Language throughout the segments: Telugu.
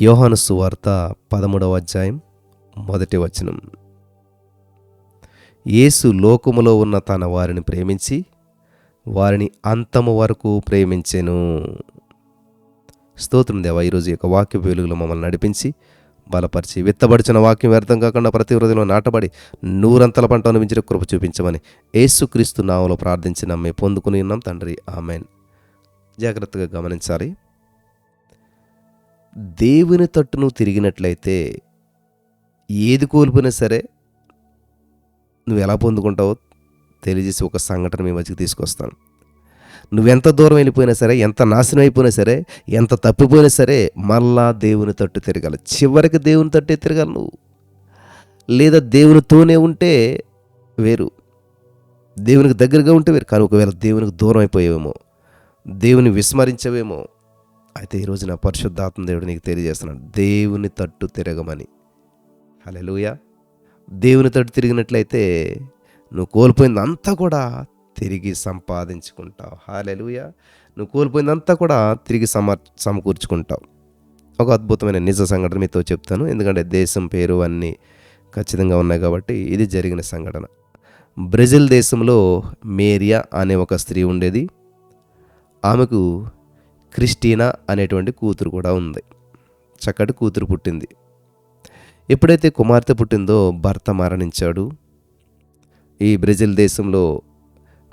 యోహాను సువార్త పదమూడవ అధ్యాయం మొదటి వచనం. యేసు లోకములో ఉన్న తన వారిని ప్రేమించి వారిని అంతము వరకు ప్రేమించెను. స్తోత్రం దేవ ఈరోజు ఈ యొక్క వాక్య వెలుగులో మమ్మల్ని నడిపించి బలపరిచి విత్తబడిచిన వాక్యం వ్యర్థం కాకుండా ప్రతి హృదయంలో నాటబడి నూరంతల పంట అనిపించిన కృప చూపించమని యేసుక్రీస్తు నామలో ప్రార్థించి నమ్మి పొందుకుని ఉన్నాం తండ్రి. ఆమెన్. జాగ్రత్తగా గమనించాలి. దేవుని తట్టు నువ్వు తిరిగినట్లయితే ఏది కోల్పోయినా సరే నువ్వు ఎలా పొందుకుంటావో తెలియజేసి ఒక సంఘటన మీ మధ్యకి తీసుకొస్తాను. నువ్వెంత దూరం వెళ్ళిపోయినా సరే ఎంత నాశనం అయిపోయినా సరే ఎంత తప్పిపోయినా సరే మళ్ళా దేవుని తట్టు తిరగాలి. చివరికి దేవుని తట్టే తిరగాలి నువ్వు. లేదా దేవునితోనే ఉంటే వేరు. దేవునికి దగ్గరగా ఉంటే వేరు. కానీ ఒకవేళ దేవునికి దూరం అయిపోయేవేమో దేవుని విస్మరించవేమో అయితే ఈరోజు నా పరిశుద్ధాత్మ దేవుడు నీకు తెలియజేస్తున్నాడు. దేవుని తట్టు తిరగమని. హలెలుయ దేవుని తట్టు తిరిగినట్లయితే నువ్వు కోల్పోయిందంతా కూడా తిరిగి సంపాదించుకుంటావు. హాలెలుయ నువ్వు కోల్పోయిందంతా కూడా తిరిగి సమ సమకూర్చుకుంటావు. ఒక అద్భుతమైన నిజ సంఘటన మీతో చెప్తాను. ఎందుకంటే దేశం పేరు అన్నీ ఖచ్చితంగా ఉన్నాయి కాబట్టి ఇది జరిగిన సంఘటన. బ్రెజిల్ దేశంలో మేరియా అనే ఒక స్త్రీ ఉండేది. ఆమెకు క్రిస్టీనా అనేటువంటి కూతురు కూడా ఉంది. చక్కటి కూతురు పుట్టింది. ఎప్పుడైతే కుమార్తె పుట్టిందో భర్త మరణించాడు. ఈ బ్రెజిల్ దేశంలో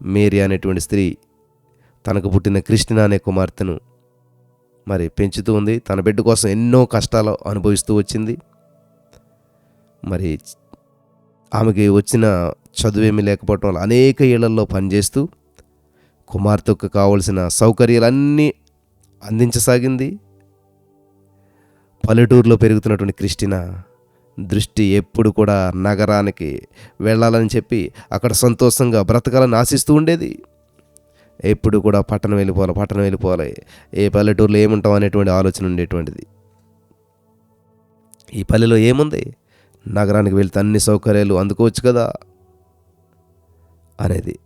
మేరీ అనేటువంటి స్త్రీ తనకు పుట్టిన క్రిస్టినా అనే కుమార్తెను మరి పెంచుతూ ఉంది. తన బిడ్డ కోసం ఎన్నో కష్టాలు అనుభవిస్తూ వచ్చింది. మరి ఆమెకి వచ్చిన చదువేమీ లేకపోవటం వల్ల అనేక ఏళ్ళలో పనిచేస్తూ కుమార్తెకు కావలసిన సౌకర్యాలన్నీ అందించసాగింది. పల్లెటూరులో పెరుగుతున్నటువంటి క్రిస్టినా దృష్టి ఎప్పుడు కూడా నగరానికి వెళ్ళాలని చెప్పి అక్కడ సంతోషంగా బ్రతకాలని ఆశిస్తూ ఉండేది. ఎప్పుడు కూడా పట్టణం వెళ్ళిపోవాలి పట్టణం వెళ్ళిపోవాలి. ఏ పల్లెటూరులో ఏముంటాం అనేటువంటి ఆలోచన ఉండేటువంటిది. ఈ పల్లెలో ఏముంది? నగరానికి వెళ్తే అన్ని సౌకర్యాలు అందుకోవచ్చు కదా? అనేది.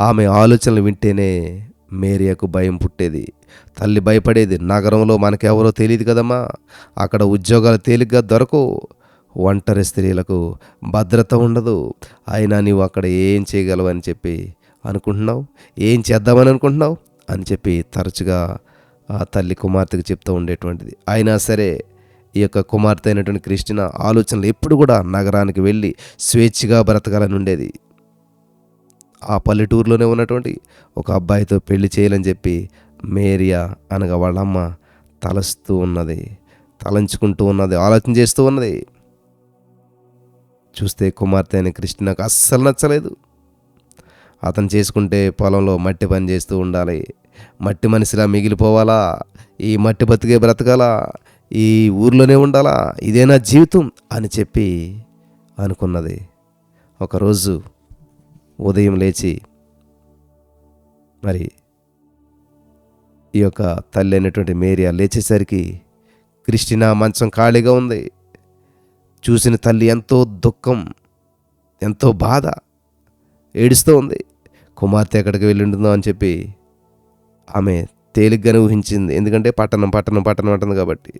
ఆమె ఆలోచనలు వింటేనే మేరియకు భయం పుట్టేది. తల్లి భయపడేది. నగరంలో మనకెవరో తెలియదు కదమ్మా. అక్కడ ఉద్యోగాలు తేలిగ్గా దొరకవు ఒంటరి స్త్రీలకు భద్రత ఉండదు. అయినా నీవు అక్కడ ఏం చేయగలవు అని చెప్పి అనుకుంటున్నావు? ఏం చేద్దామని అనుకుంటున్నావు? అని చెప్పి తరచుగా ఆ తల్లి కుమార్తెకు చెప్తూ ఉండేటువంటిది. అయినా సరే ఈ యొక్క కుమార్తె అయినటువంటి క్రిస్టిన ఆలోచనలు ఎప్పుడు కూడా నగరానికి వెళ్ళి స్వేచ్ఛగా బ్రతకాలని ఉండేది. ఆ పల్లెటూరులోనే ఉన్నటువంటి ఒక అబ్బాయితో పెళ్ళి చేయాలని చెప్పి మేరియా అనగా వాళ్ళమ్మ తలస్తూ ఉన్నది తలంచుకుంటూ ఉన్నది ఆలోచన చేస్తూ ఉన్నది. చూస్తే కుమార్తె అయిన నాకు అస్సలు నచ్చలేదు. అతను చేసుకుంటే పొలంలో మట్టి పని చేస్తూ ఉండాలి. మట్టి మనిషిలా మిగిలిపోవాలా? ఈ మట్టి బతికే బ్రతకాలా? ఈ ఊర్లోనే ఉండాలా? ఇదేనా జీవితం అని చెప్పి అనుకున్నది. ఒకరోజు ఉదయం లేచి మరి ఈ యొక్క తల్లి అయినటువంటి మేరియా లేచేసరికి క్రిస్టినా మంచం ఖాళీగా ఉంది. చూసిన తల్లి ఎంతో దుఃఖం ఎంతో బాధ ఏడుస్తూ ఉంది. కుమార్తె ఎక్కడికి వెళ్ళి ఉంటుందో అని చెప్పి ఆమె తేలిగ్గానే ఊహించింది. ఎందుకంటే పట్టణం పట్టణం పట్టణం అంటుంది కాబట్టి.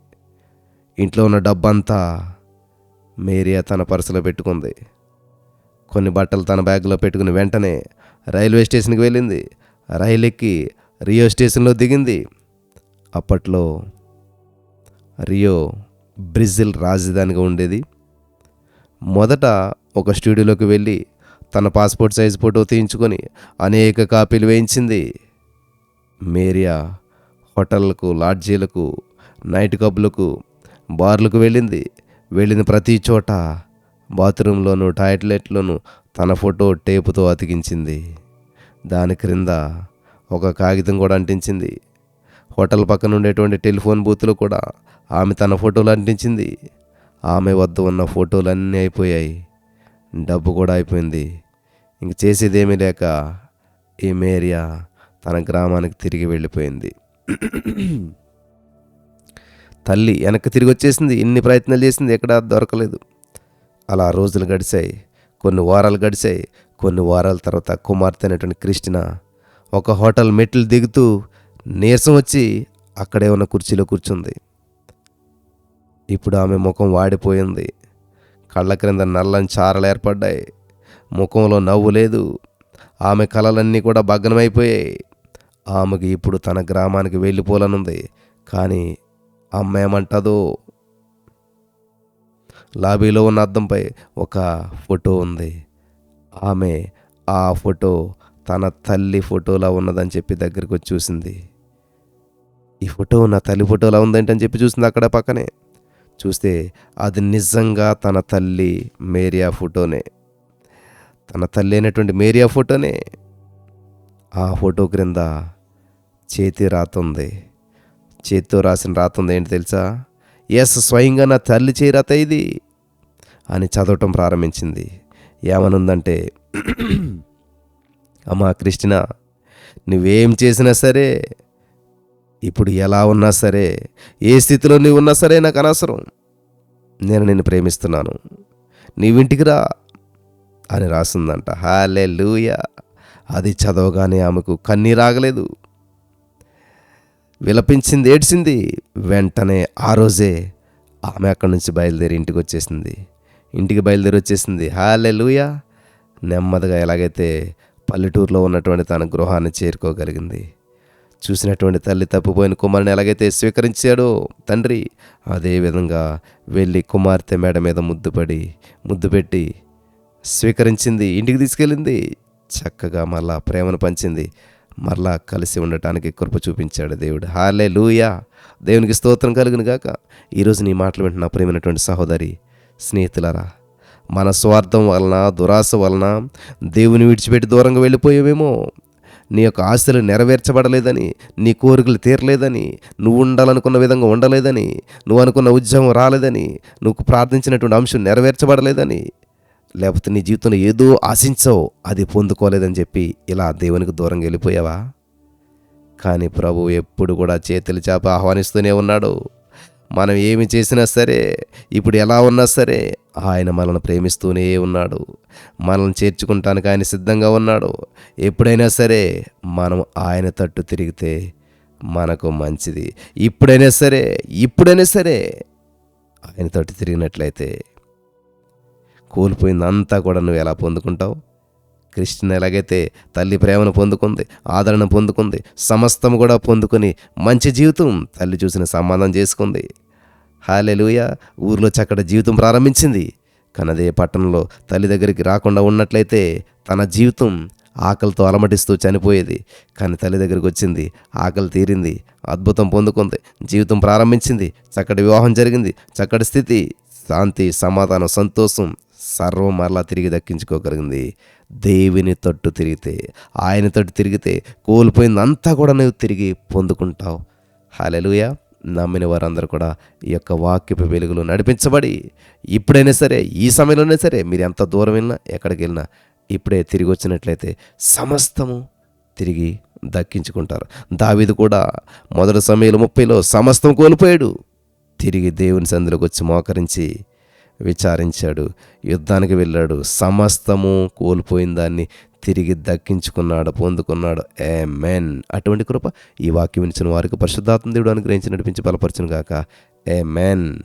ఇంట్లో ఉన్న డబ్బంతా మేరియా తన పర్సులో పెట్టుకుంది. కొన్ని బట్టలు తన బ్యాగ్లో పెట్టుకుని వెంటనే రైల్వే స్టేషన్కి వెళ్ళింది. రైలు ఎక్కి రియో స్టేషన్లో దిగింది. అప్పట్లో రియో బ్రెజిల్ రాజధానిగా ఉండేది. మొదట ఒక స్టూడియోలోకి వెళ్ళి తన పాస్పోర్ట్ సైజ్ ఫోటో తీయించుకొని అనేక కాపీలు వేయించింది. మేరియా హోటళ్ళకు లాడ్జీలకు నైట్ క్లబ్లకు బార్లకు వెళ్ళింది. వెళ్ళిన ప్రతి చోట బాత్రూంలోను టాయిలెట్లోను తన ఫోటో టేపుతో అతికించింది. దాని క్రింద ఒక కాగితం కూడా అంటించింది. హోటల్ పక్కన ఉండేటువంటి టెలిఫోన్ బూత్లో కూడా ఆమె తన ఫోటోలు అంటించింది. ఆమె వద్ద ఉన్న ఫోటోలు అన్నీ అయిపోయాయి. డబ్బు కూడా అయిపోయింది. ఇంక చేసేదేమీ లేక ఈ మేరియా తన గ్రామానికి తిరిగి వెళ్ళిపోయింది. తల్లి వెనక్కి తిరిగి వచ్చేసింది. ఎన్ని ప్రయత్నాలు చేసింది ఎక్కడా దొరకలేదు. అలా రోజులు గడిచాయి. కొన్ని వారాలు గడిచాయి. కొన్ని వారాల తర్వాత కుమార్తె అనేటువంటి కృష్ణ ఒక హోటల్ మెట్లు దిగుతూ నీరసం వచ్చి అక్కడే ఉన్న కుర్చీలో కూర్చుంది. ఇప్పుడు ఆమె ముఖం వాడిపోయింది. కళ్ళ క్రింద నల్లని చారలు ఏర్పడ్డాయి. ముఖంలో నవ్వు లేదు. ఆమె కలలన్నీ కూడా భగ్నమైపోయాయి. ఆమెకి ఇప్పుడు తన గ్రామానికి వెళ్ళిపోలనుంది కానీ అమ్మ ఏమంటదో లాబీలో ఉన్న అద్దంపై ఒక ఫోటో ఉంది. ఆమె ఆ ఫోటో తన తల్లి ఫోటోలా ఉన్నదని చెప్పి దగ్గరికి వచ్చి చూసింది. ఈ ఫోటో నా తల్లి ఫోటోలా ఉందేంటని చెప్పి చూసింది అక్కడ పక్కనే. చూస్తే అది నిజంగా తన తల్లి మేరియా ఫోటోనే. తన తల్లి అయినటువంటి మేరియా ఫోటోనే. ఆ ఫోటో క్రింద చేతి రాత ఉంది. చేతితో రాసిన రాత ఉంది ఏంటి తెలుసా? ఎస్ స్వయంగా నా తల్లి చేరత ఇది అని చదవటం ప్రారంభించింది. ఏమనుందంటే అమ్మా కృష్ణ నువ్వేం చేసినా సరే ఇప్పుడు ఎలా ఉన్నా సరే ఏ స్థితిలో నువ్వు ఉన్నా సరే నాకు అనవసరం. నేను నిన్ను ప్రేమిస్తున్నాను. నీవింటికి రా అని రాసిందంట. హాలే లూయ అది చదవగానే ఆమెకు కన్నీ రాగలేదు విలపించింది ఏడ్చింది. వెంటనే ఆ రోజే ఆమె అక్కడి నుంచి బయలుదేరి ఇంటికి వచ్చేసింది. ఇంటికి బయలుదేరి వచ్చేసింది. హాలే లూయా నెమ్మదిగా ఎలాగైతే పల్లెటూరులో ఉన్నటువంటి తన గృహాన్ని చేరుకోగలిగింది. చూసినటువంటి తల్లి తప్పిపోయిన కుమారుని ఎలాగైతే స్వీకరించాడో తండ్రి అదేవిధంగా వెళ్ళి కుమార్తె మేడ మీద ముద్దుపడి ముద్దు పెట్టి స్వీకరించింది. ఇంటికి తీసుకెళ్ళింది. చక్కగా మళ్ళా ప్రేమను పంచింది. మరలా కలిసి ఉండటానికి కృప చూపించాడు దేవుడు. హాలే లూయా దేవునికి స్తోత్రం కలుగును గాక. ఈరోజు నీ మాటలు వింటున్న ప్రేమైనటువంటి సహోదరి స్నేహితులరా మన స్వార్థం వలన దురాశ వలన దేవుని విడిచిపెట్టి దూరంగా వెళ్ళిపోయావేమో. నీ యొక్క ఆశలు నెరవేర్చబడలేదని నీ కోరికలు తీరలేదని నువ్వు ఉండాలనుకున్న విధంగా ఉండలేదని నువ్వు అనుకున్న ఉద్యోగం రాలేదని నువ్వు ప్రార్థించినటువంటి అంశం నెరవేర్చబడలేదని లేకపోతే నీ జీవితంలో ఏదో ఆశించవు అది పొందుకోలేదని చెప్పి ఇలా దేవునికి దూరంగా వెళ్ళిపోయావా? కానీ ప్రభు ఎప్పుడు కూడా చేతులు చేప ఆహ్వానిస్తూనే ఉన్నాడు. మనం ఏమి చేసినా సరే ఇప్పుడు ఎలా ఉన్నా సరే ఆయన మనల్ని ప్రేమిస్తూనే ఉన్నాడు. మనల్ని చేర్చుకుంటానికి ఆయన సిద్ధంగా ఉన్నాడు. ఎప్పుడైనా సరే మనం ఆయన తట్టు తిరిగితే మనకు మంచిది. ఇప్పుడైనా సరే ఇప్పుడైనా సరే ఆయన తట్టు తిరిగినట్లయితే కోల్పోయిందంతా కూడా నువ్వు ఎలా పొందుకుంటావు? క్రిస్టియన్ ఎలాగైతే తల్లి ప్రేమను పొందుకుంది ఆదరణ పొందుకుంది సమస్తం కూడా పొందుకుని మంచి జీవితం తల్లి చూసిన సమాధానం చేసుకుంది. హాలెలుయ! ఊర్లో చక్కటి జీవితం ప్రారంభించింది. కానీ అదే పట్టణంలో తల్లి దగ్గరికి రాకుండా ఉన్నట్లయితే తన జీవితం ఆకలితో అలమటిస్తూ చనిపోయేది. కానీ తల్లి దగ్గరికి వచ్చింది ఆకలి తీరింది అద్భుతం పొందుకుంది జీవితం ప్రారంభించింది చక్కటి వివాహం జరిగింది చక్కటి స్థితి శాంతి సమాధానం సంతోషం సర్వం మరలా తిరిగి దక్కించుకోగలిగింది. దేవుని తట్టు తిరిగితే ఆయన తట్టు తిరిగితే కోల్పోయిందంతా కూడా నువ్వు తిరిగి పొందుకుంటావు. హాలెలుయ నమ్మిన వారందరూ కూడా ఈ యొక్క వాక్యపు వెలుగులో నడిపించబడి ఇప్పుడైనా సరే ఈ సమయంలోనే సరే మీరు ఎంత దూరం వెళ్ళినా ఎక్కడికి వెళ్ళినా ఇప్పుడే తిరిగి వచ్చినట్లయితే సమస్తము తిరిగి దక్కించుకుంటారు. దావిది కూడా మొదటి సమయంలో ముప్పైలో సమస్తం కోల్పోయాడు. తిరిగి దేవుని సందులోకి వచ్చి మోకరించి విచారించాడు. యుద్ధానికి వెళ్ళాడు. సమస్తము కోల్పోయిన దాన్ని తిరిగి దక్కించుకున్నాడు పొందుకున్నాడు. ఏ మెన్ అటువంటి కృప ఈ వాక్యం ఇచ్చిన వారికి పరిశుద్ధాత్మ దేవుడు అనుగ్రహించి నడిపించి బలపరచును గాక ఏ మెన్